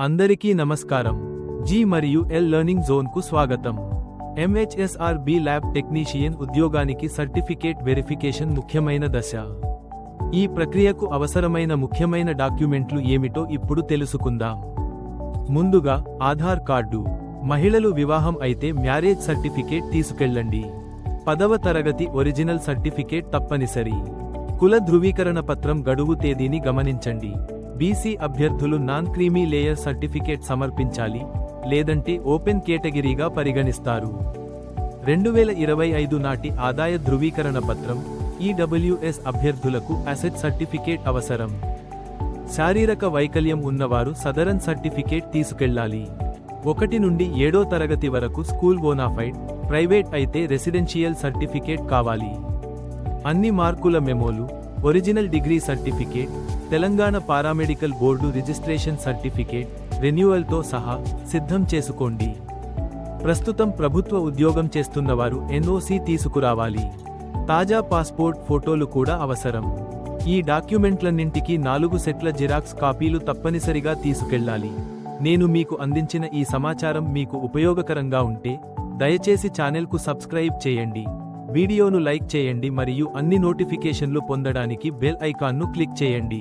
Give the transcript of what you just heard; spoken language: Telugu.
అందరికీ నమస్కారం. జీ మరియు ఎల్ లెర్నింగ్ జోన్కు స్వాగతం. ఎంహెచ్ఎస్ఆర్ బి ల్యాబ్ టెక్నీషియన్ ఉద్యోగానికి సర్టిఫికేట్ వెరిఫికేషన్ ముఖ్యమైన దశ. ఈ ప్రక్రియకు అవసరమైన ముఖ్యమైన డాక్యుమెంట్లు ఏమిటో ఇప్పుడు తెలుసుకుందాం. ముందుగా ఆధార్ కార్డు. మహిళలు వివాహం అయితే మ్యారేజ్ సర్టిఫికేట్ తీసుకెళ్ళండి. పదవ తరగతి ఒరిజినల్ సర్టిఫికేట్ తప్పనిసరి. కుల ధృవీకరణ పత్రం గడువు తేదీని గమనించండి. బీసీ అభ్యర్థులు నాన్ క్రీమీ లేయర్ సర్టిఫికేట్ సమర్పించాలి లేదంటే ఓపెన్ కేటగిరీగా పరిగణిస్తారు. రెండు వేల ఇరవై ఐదు నాటి ఆదాయ ధృవీకరణ పత్రం ఈడబ్ల్యూఎస్ అభ్యర్థులకు అసెట్ సర్టిఫికేట్ అవసరం. శారీరక వైకల్యం ఉన్నవారు సదరన్ సర్టిఫికేట్ తీసుకెళ్ళాలి. ఒకటి నుండి ఏడో తరగతి వరకు స్కూల్ బోనాఫైడ్ ప్రైవేట్ అయితే రెసిడెన్షియల్ సర్టిఫికేట్ కావాలి. అన్ని మార్కుల మెమోలు original degree certificate Telangana paramedical board registration certificate రెన్యువల్తో సహా సిద్ధం చేసుకోండి. ప్రస్తుతం ప్రభుత్వ ఉద్యోగం చేస్తున్నవారు ఎన్ఓసి తీసుకురావాలి. తాజా పాస్పోర్ట్ ఫోటోలు కూడా అవసరం. ఈ డాక్యుమెంట్లన్నింటికి నాలుగు సెట్ల జిరాక్స్ కాపీలు తప్పనిసరిగా తీసుకెళ్ళాలి. నేను మీకు అందించిన ఈ సమాచారం మీకు ఉపయోగకరంగా ఉంటే దయచేసి ఛానల్కు సబ్స్క్రైబ్ చేయండి. వీడియోను లైక్ చేయండి మరియు అన్ని నోటిఫికేషన్లు పొందడానికి బెల్ ఐకాన్ను క్లిక్ చేయండి.